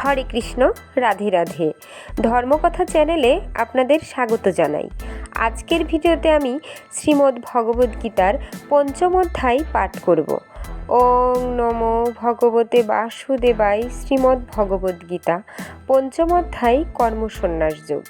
হরে কৃষ্ণ, রাধে রাধে। ধর্মকথা চ্যানেলে আপনাদের স্বাগত জানাই। আজকের ভিডিওতে আমি শ্রীমদ্ ভগবদ্গীতার পঞ্চম অধ্যায় পাঠ করব। ওং নমো ভগবতে বাসুদেবাই শ্রীমদ্ ভগবদ্গীতা পঞ্চম অধ্যায় কর্মসন্ন্যাস যোগ।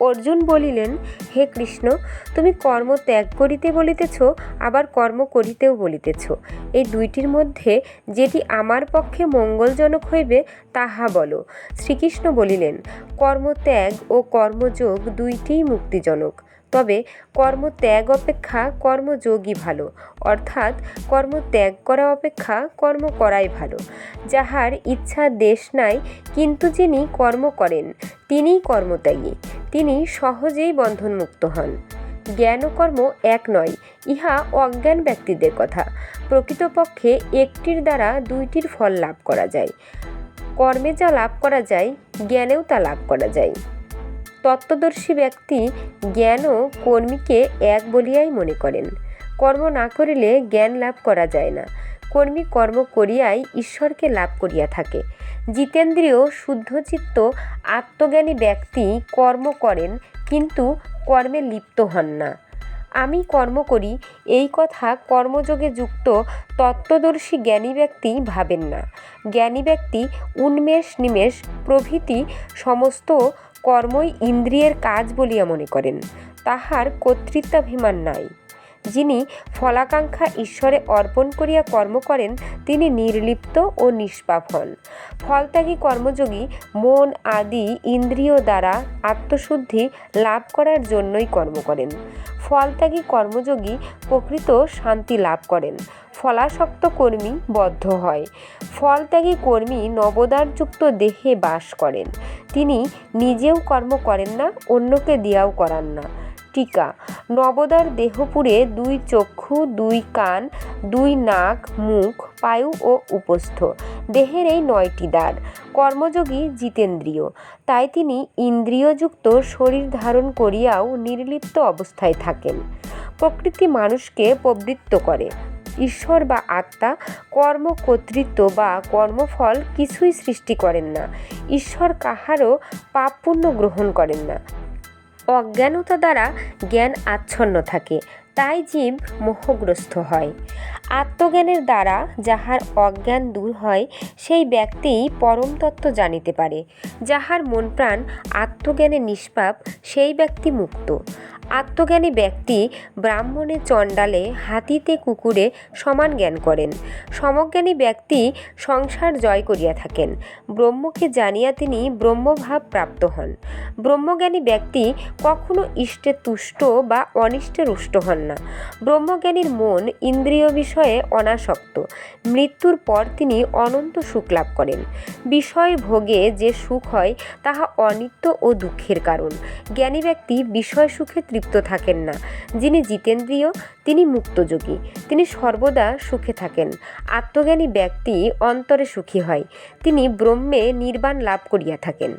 অর্জুন বলিলেন, হে কৃষ্ণ, তুমি কর্ম ত্যাগ করিতে বলিতেছ, আবার কর্ম করিতেও বলিতেছ। এই দুইটির মধ্যে যেটি আমার পক্ষে মঙ্গলজনক হইবে, তাহা বলো। শ্রীকৃষ্ণ বলিলেন কর্মত্যাগ ও কর্মযোগ দুইটিই মুক্তিজনক। তবে কর্মত্যাগ অপেক্ষা কর্মযোগই ভালো। অর্থাৎ কর্ম ত্যাগ করা অপেক্ষা কর্ম করাই ভালো। যাহার ইচ্ছা দেশ নাই, কিন্তু যিনি কর্ম করেন, তিনিই কর্মত্যাগী। তিনি সহজেই বন্ধনমুক্ত হন। জ্ঞান ও কর্ম এক নয়, ইহা অজ্ঞান ব্যক্তিদের কথা। প্রকৃতপক্ষে একটির দ্বারা দুইটির ফল লাভ করা যায়। কর্মে যা লাভ করা যায়, জ্ঞানেও তা লাভ করা যায়। তত্ত্বদর্শী ব্যক্তি জ্ঞান ও কর্মীকে এক বলিয়াই মনে করেন। কর্ম না করিলে জ্ঞান লাভ করা যায় না। কর্মী কর্ম করিয়াই ঈশ্বরকে লাভ করিয়া থাকে। জিতেন্দ্রীয় শুদ্ধচিত্ত আত্মজ্ঞানী ব্যক্তি কর্ম করেন, কিন্তু কর্মে লিপ্ত হন না। আমি কর্ম করি, এই কথা কর্মযোগে যুক্ত তত্ত্বদর্শী জ্ঞানী ব্যক্তি ভাবেন না। জ্ঞানী ব্যক্তি উন্মেষ নিমেষ প্রভৃতি সমস্ত কর্মই ইন্দ্রিয়ের কাজ বলিয়া মনে করেন। তাহার কর্তৃত্বাভিমান নাই। যিনি ফলাকাঙ্ক্ষা ঈশ্বরে অর্পণ করিয়া কর্ম করেন, তিনি নির্লিপ্ত ও নিষ্পাপ হন। ফলত্যাগী কর্মযোগী মন, আদি, ইন্দ্রিয় দ্বারা আত্মশুদ্ধি লাভ করার জন্যই কর্ম করেন। ফলত্যাগী কর্মযোগী প্রকৃত শান্তি লাভ করেন। ফলাসক্ত কর্মী বদ্ধ হয়। ফলত্যাগী কর্মী নবদারযুক্ত দেহে বাস করেন। তিনি নিজেও কর্ম করেন না, অন্যকে দিয়াও করান না। টিকা। নবদার দেহপুরে দুই চক্ষু, দুই কান, দুই নাক, মুখ, পায়ু ও উপস্থ। দেহের এই নয়টি দ্বার কর্মযোগী জিতেন্দ্রিয়। তাই তিনি ইন্দ্রিয়যুক্ত শরীর ধারণ করিয়াও নির্লিপ্ত অবস্থায় থাকেন। প্রকৃতি মানুষকে প্রবৃত্ত করে। ঈশ্বর বা আত্মা কর্ম, কর্তৃত্ব বা কর্মফল কিছুই সৃষ্টি করেন না। ঈশ্বর কাহারও পাপ গ্রহণ করেন না। অজ্ঞানতা দ্বারা জ্ঞান আচ্ছন্ন থাকে। তাই জীব মোহগ্রস্ত হয়। আত্মজ্ঞানের দ্বারা যাহার অজ্ঞান দূর হয়, সেই ব্যক্তিই পরম তত্ত্ব জানিতে পারে। যাহার মন প্রাণ আত্মজ্ঞানে নিষ্পাপ, সেই ব্যক্তি মুক্ত। আত্মজ্ঞানী ব্যক্তি ব্রাহ্মণে চণ্ডালে, হাতিতে কুকুরে সমান জ্ঞান করেন। সমজ্ঞানী ব্যক্তি সংসার জয় করিয়া থাকেন। ব্রহ্মকে জানিয়া তিনি ব্রহ্মভাব প্রাপ্ত হন। ব্রহ্মজ্ঞানী ব্যক্তি কখনো ইষ্টে তুষ্ট বা অনিষ্টে রুষ্ট হন। না। ব্রহ্মজ্ঞানীর মন ইন্দ্রিয় বিষয়ে অনাসক্ত। মৃত্যুর পর তিনি অনন্ত সুখ লাভ করেন। বিষয় ভোগে যে সুখ হয়, তাহা অনিত্য ও দুঃখের কারণ। জ্ঞানী ব্যক্তি বিষয় সুখে তৃপ্ত থাকেন না। যিনি জিতেন্দ্রীয়, তিনি মুক্তযোগী। তিনি সর্বদা সুখে থাকেন। আত্মজ্ঞানী ব্যক্তি অন্তরে সুখী হয়। তিনি ব্রহ্মে নির্বাণ লাভ করিয়া থাকেন।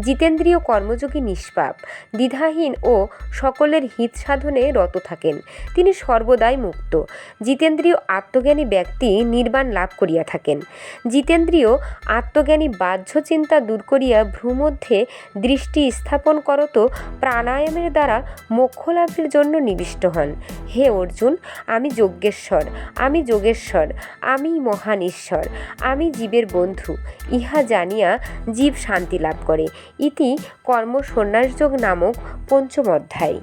জিতেন্দ্রীয় কর্মযোগী নিষ্পাপ, দ্বিধাহীন ও সকলের হিত সাধনে রত থাকেন। তিনি সর্বদাই মুক্ত। জিতেন্দ্রীয় আত্মজ্ঞানী ব্যক্তি নির্বাণ লাভ করিয়া থাকেন। জিতেন্দ্রীয় আত্মজ্ঞানী বাহ্য চিন্তা দূর করিয়া ভ্রুমধ্যে দৃষ্টি স্থাপন করত প্রাণায়ামের দ্বারা মোক্ষ লাভের জন্য নিবিষ্ট হন। হে অর্জুন, আমি যজ্ঞেশ্বর, আমি যোগেশ্বর, আমি মহান ঈশ্বর, আমি জীবের বন্ধু। ইহা জানিয়া জীব শান্তি লাভ করে। ইতি কর্মসন্ন্যাসযোগ নামক পঞ্চম অধ্যায়।